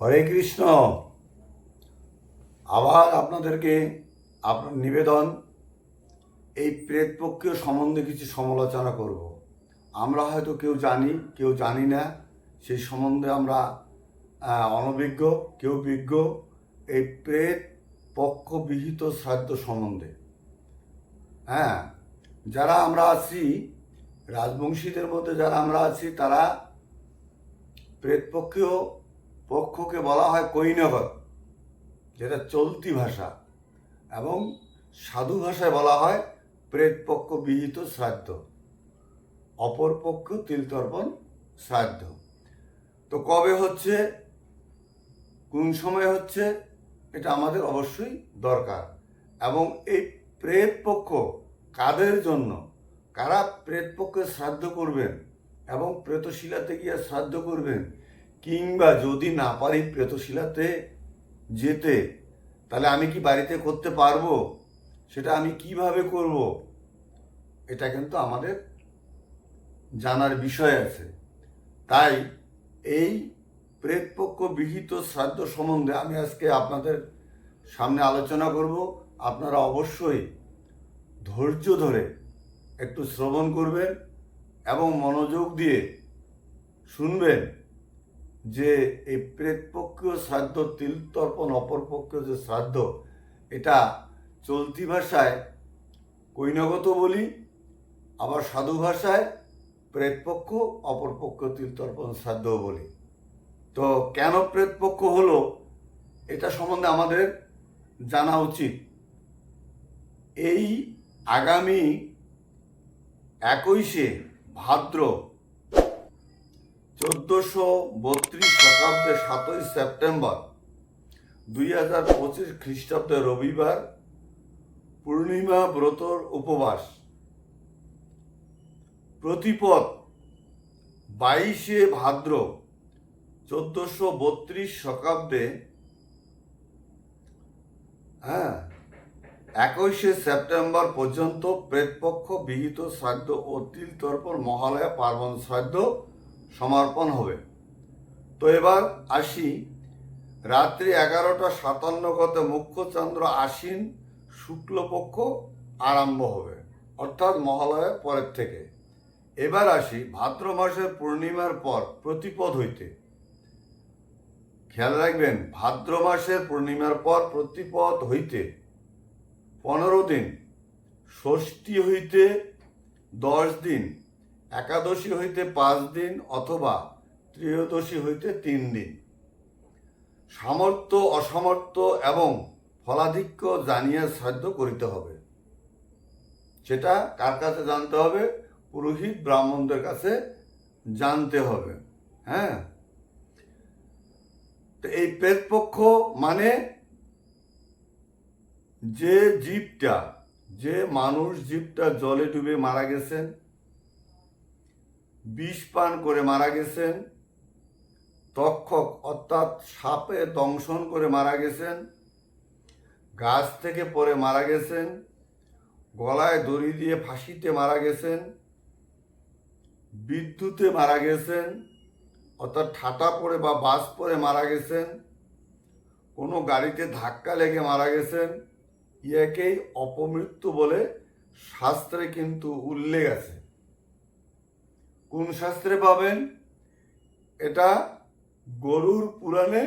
হরে কৃষ্ণ। আবার আপনাদেরকে আপনার নিবেদন, এই প্রেতপক্ষীয় সম্বন্ধে কিছু সমালোচনা করব। আমরা হয়তো কেউ জানি কেউ জানি না, সেই সম্বন্ধে আমরা অনভিজ্ঞ, কেউ বিজ্ঞ, এই প্রেত পক্ষ বিহিত শ্রাদ্ধ সম্বন্ধে। হ্যাঁ যারা আমরা আছি, রাজবংশীদের মধ্যে যারা আমরা আছি, তারা প্রেতপক্ষীয় পক্ষকে বলা হয় কৈনগর, যেটা চলতি ভাষা, এবং সাধু ভাষায় বলা হয় প্রেতপক্ষ বিহিত শ্রাদ্ধ, অপর পক্ষ তিলতর্পণ শ্রাদ্ধ। তো কবে হচ্ছে? কোন সময় হচ্ছে? এটা আমাদের অবশ্যই দরকার। এবং এই প্রেত পক্ষ কাদের জন্য? কারা প্রেত পক্ষে শ্রাদ্ধ করবেন? এবং প্রেতশিলাতে গিয়ে শ্রাদ্ধ করবেন? কিংবা যদি না পারি প্রেতশিলাতে যেতে, তাহলে আমি কি বাড়িতে করতে পারব? সেটা আমি কীভাবে করব? এটা কিন্তু আমাদের জানার বিষয় আছে। তাই এই প্রেতপক্ষ বিহিত শ্রাদ্ধ সম্বন্ধে আমি আজকে আপনাদের সামনে আলোচনা করব। আপনারা অবশ্যই ধৈর্য ধরে একটু শ্রবণ করবেন এবং মনোযোগ দিয়ে শুনবেন। যে এই প্রেতপক্ষীয় শ্রাদ্ধ, তিলতর্পণ, অপরপক্ষীয় যে শ্রাদ্ধ, এটা চলতি ভাষায় কৈনগত বলি, আবার সাধু ভাষায় প্রেতপক্ষ, অপরপক্ষ তিলতর্পণ শ্রাদ্ধ বলি। তো কেন প্রেতপক্ষ হলো, এটা সম্বন্ধে আমাদের জানা উচিত। এই আগামী একইশে ভাদ্র চোদ্দোশো বত্রিশ শতাব্দে সাতই সেপ্টেম্বর দুই হাজার পঁচিশ খ্রিস্টাব্দে রবিবার পূর্ণিমা ব্রতর উপবাস। প্রতিপদ বাইশে ভাদ্র চোদ্দোশো বত্রিশ শতাব্দে হ্যাঁ একুশে সেপ্টেম্বর পর্যন্ত প্রেতপক্ষ বিহিত শ্রাদ্ধ ও তিল তর্পণ মহালয়া পার্বণ শ্রাদ্ধ সমর্পণ হবে। তো এবার আসি রাত্রি এগারোটা সাতান্ন গতে মুখ্যচন্দ্র আশ্বিন শুক্লপক্ষ আরম্ভ হবে, অর্থাৎ মহালয়ার পরের থেকে। এবার আসি ভাদ্র মাসের পূর্ণিমার পর প্রতিপদ হইতে। খেয়াল রাখবেন, ভাদ্র মাসের পূর্ণিমার পর প্রতিপদ হইতে পনেরো দিন, ষষ্ঠী হইতে দশ দিন একাদশী হইতে পাঁচ দিন অথবা ত্রয়োদশী হইতে তিন দিন। সামর্থ্য, অসামর্থ্য এবং ফলাধিক্য জানিয়া শ্রাদ্ধ করিতে হবে। সেটা কার কাছে জানতে হবে? পুরোহিত ব্রাহ্মণদের কাছে জানতে হবে। হ্যাঁ? তো এই প্রেতপক্ষ মানে যে জীবটা, যে মানুষ জীবটা জলে ডুবে মারা গেছেন বিষ পান করে মারা গেছেন। তক্ষক অর্থাৎ সাপে দংশন করে মারা গেছেন। গাছ থেকে পড়ে মারা গেছেন। গলায় দড়ি দিয়ে ফাঁসিতে মারা গেছেন। বিদ্যুতে মারা গেছেন। অর্থাৎ ঠাটা পড়ে বা বাস পড়ে মারা গেছেন। কোনো গাড়িতে ধাক্কা লেগে মারা গেছেন। ইয়াকেই অপমৃত্যু বলে শাস্ত্রে কিন্তু উল্লেখ আছে। কোন শাস্ত্রে পাবেন? এটা গরুর পুরাণে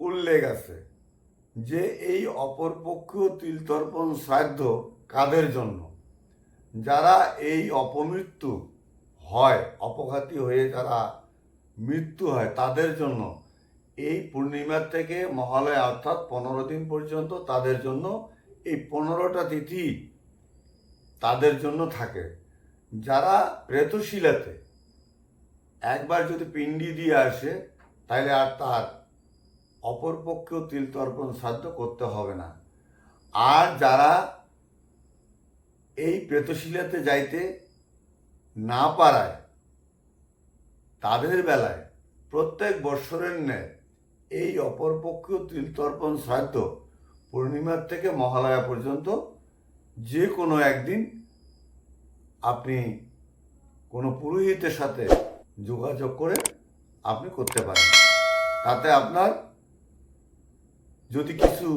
উল্লেখ আছে যে এই অপরপক্ষীয় তিলতর্পণ শ্রাদ্ধ কাদের জন্য? যারা এই অপমৃত্যু হয়, অপঘাতী হয়ে যারা মৃত্যু হয়, তাদের জন্য এই পূর্ণিমার থেকে মহালয়া অর্থাৎ পনেরো দিন পর্যন্ত তাদের জন্য এই পনেরোটা তিথি তাদের জন্য থাকে। যারা প্রেতশিলাতে একবার যদি পিণ্ডি দিয়ে আসে তাহলে আর তার অপরপক্ষেও তিল তর্পণ শ্রাদ্ধ করতে হবে না। আর যারা এই প্রেতশিলাতে যাইতে না পারায়, তাদের বেলায় প্রত্যেক বৎসরের ন্যায় এই অপরপক্ষীয় তিলতর্পণ শ্রাদ্ধ পূর্ণিমার থেকে মহালয়া পর্যন্ত যে কোনো একদিন আপনি কোনো পুরোহিতের সাথে যোগাযোগ করে আপনি করতে পারেন। তাতে আপনার যদি কিছু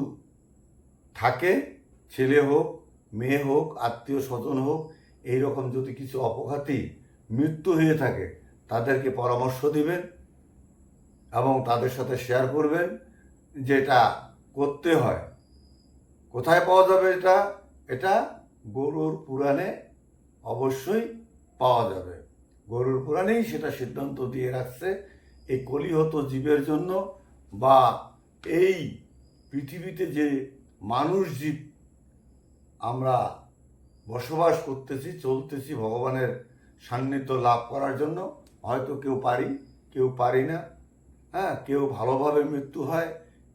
থাকে, ছেলে হোক, মেয়ে হোক, আত্মীয় স্বজন হোক এই রকম যদি কিছু অপঘাতী মৃত্যু হয়ে থাকে, তাদেরকে পরামর্শ দিবেন এবং তাদের সাথে শেয়ার করবেন যেটা করতে হয়। কোথায় পাওয়া যাবে এটা? এটা গরুর পুরাণে অবশ্যই পাওয়া যাবে। গরুর পুরাণেই সেটা সিদ্ধান্ত দিয়ে রাখছে, এই কলিহত জীবের জন্য বা এই পৃথিবীতে যে মানুষ জীব আমরা বসবাস করতেছি, চলতেছি ভগবানের সান্নিধ্য লাভ করার জন্য, হয়তো কেউ পারি কেউ পারি না হ্যাঁ কেউ ভালোভাবে মৃত্যু হয়,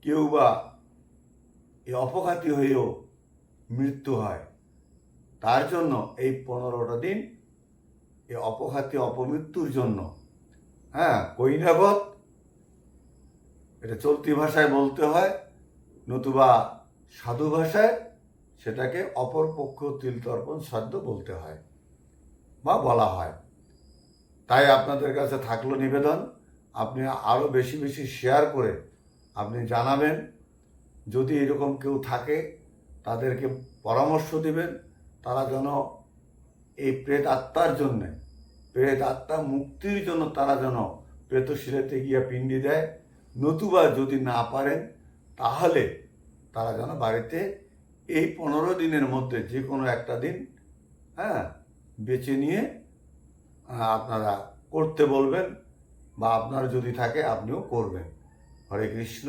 কেউ বা এই অপঘাতী হয়েও মৃত্যু হয়। তার জন্য এই পনেরোটা দিন এই অপঘাতী অপমৃত্যুর জন্য হ্যাঁ কৈনাগত, এটা চলতি ভাষায় বলতে হয়, নতুবা সাধু ভাষায় সেটাকে অপরপক্ষ তিলতর্পণ শ্রাদ্ধ বলতে হয় বা বলা হয়। তাই আপনাদের কাছে থাকল নিবেদন, আপনি আরও বেশি বেশি শেয়ার করে আপনি জানাবেন। যদি এরকম কেউ থাকে, তাদেরকে পরামর্শ দিবেন তারা যেন এই প্রেত আত্মার জন্যে, প্রেত আত্মা মুক্তির জন্য তারা যেন প্রেত প্রেতশিলাতে গিয়া পিণ্ডি দেয়। নতুবা যদি না পারেন, তাহলে তারা যেন বাড়িতে এই পনেরো দিনের মধ্যে যে কোনো একটা দিন হ্যাঁ বেছে নিয়ে আপনারা করতে বলবেন বা আপনার যদি থাকে, আপনিও করবেন। হরে কৃষ্ণ।